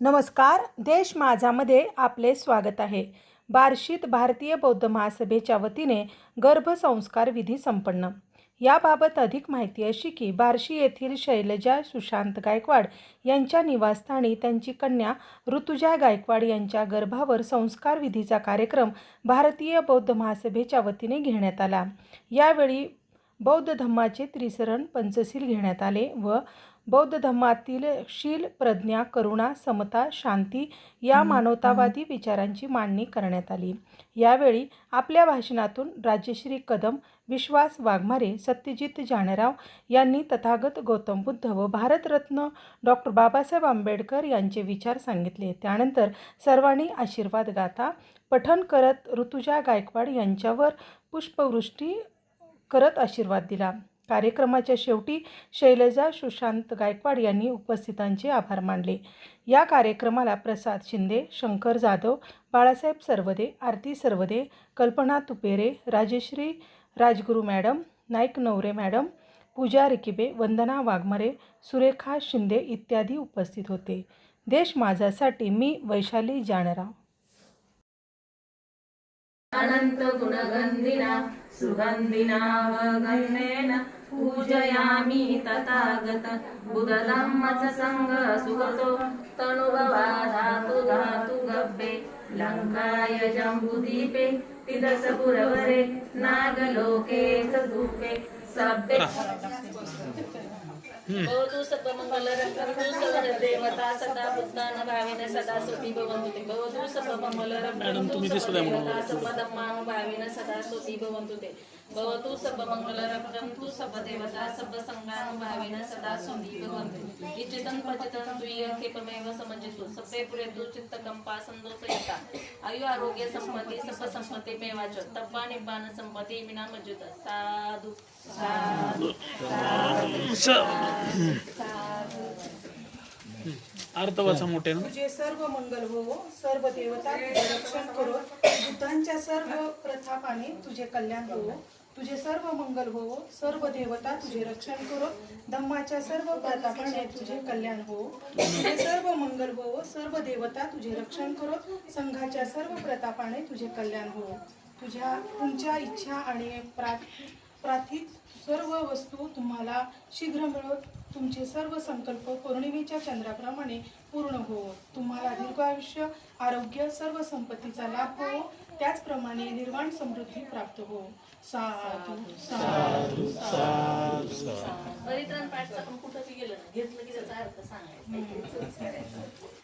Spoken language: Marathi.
नमस्कार देश माझामध्ये आपले स्वागत आहे. बार्शीत भारतीय बौद्ध महासभेच्या वतीने गर्भसंस्कार विधी संपन्न. याबाबत अधिक माहिती अशी की बार्शी येथील शैलजा सुशांत गायकवाड यांच्या निवासस्थानी त्यांची कन्या ऋतुजा गायकवाड यांच्या गर्भावर संस्कार विधीचा कार्यक्रम भारतीय बौद्ध महासभेच्या वतीने घेण्यात आला. यावेळी बौद्ध धम्माचे त्रिसरण पंचशील घेण्यात आले व बौद्ध धम्मातील शील प्रज्ञा करुणा समता शांती या मानवतावादी विचारांची मांडणी करण्यात आली. यावेळी आपल्या भाषणातून राजश्री कदम विश्वास वाघमारे सत्यजित जानराव यांनी तथागत गौतम बुद्ध व भारतरत्न डॉक्टर बाबासाहेब आंबेडकर यांचे विचार सांगितले. त्यानंतर सर्वांनी आशीर्वाद गाथा पठण करत ऋतुजा गायकवाड यांच्यावर पुष्पवृष्टी करत आशीर्वाद दिला. कार्यक्रमाच्या शेवटी शैलजा सुशांत गायकवाड यांनी उपस्थितांचे आभार मानले. या कार्यक्रमाला प्रसाद शिंदे शंकर जाधव बाळासाहेब सर्वदे आरती सर्वदे कल्पना तुपेरे राजेश्री राजगुरू मॅडम नाईक नवरे मॅडम पूजा रिकिबे वंदना वाघमरे सुरेखा शिंदे इत्यादी उपस्थित होते. देश माझासाठी मी वैशाली जानराव. अनंत गुणगंधिना सुगंधिना वगन्धेन पूजयामि तथागत। बुधधम्मच संग सुगतो तनुभवा धातु धातु गब्बे लङ्काय जम्बुदीपे तिदस पुरवरे नागलोके च धूपे। सब्बे भवतु सर्वमङ्गल रक्षन्तु सर्वदेवता सदा बुद्धान भावेन सदा सुखी भवन्तु ते भवतु सर्वमङ्गल रक्षन्तु सर्वदेवता सर्वधर्मानुभावेन सदा सुखी भवन्तु ते भवतु सर्वमङ्गल रक्षन्तु सर्वदेवता सर्वसङ्गानुभावेन सदा सुखी भवन्तु इचितं पचितं तुय्य खेपमेव समजितु. सभ्ये पुरेतु आयु आरोग्य संपत्ती सर्व संपत्ती मेवाच. तप्पा निब्बान संपत्ती विना मज्जुत. साधु साधु अर्धवाचा मोठे ना? तुझे सर्व मंगल हो, हो. सर्व देवता तुझे रक्षण करो. बुद्धांच्या सर्व प्रथापाने तुझे कल्याण हो, हो तुझे सर्व मंगल हो, हो सर्व देवता तुझे रक्षण करो. धम्माच्या सर्व प्रतापाने तुझे कल्याण हो तुझे सर्व मंगल हो सर्व देवता तुझे रक्षण करो. संघाच्या सर्व प्रतापाने तुझे कल्याण हो तुझ्या तुमच्या इच्छा आणि प्रा प्रार्थित सर्व वस्तू तुम्हाला शीघ्र मिळत. तुमचे सर्व संकल्प पौर्णिमेच्या चंद्राप्रमाणे पूर्ण हो. तुम्हाला दीर्घायुष्य आरोग्य सर्व संपत्तीचा लाभ हो. त्याचप्रमाणे निर्वाण समृद्धी प्राप्त हो. साधू साधू परित्राण पाठचं आपण कुठं बी गेलं ना घेतलं की त्याचा अर्थ सांगायचा.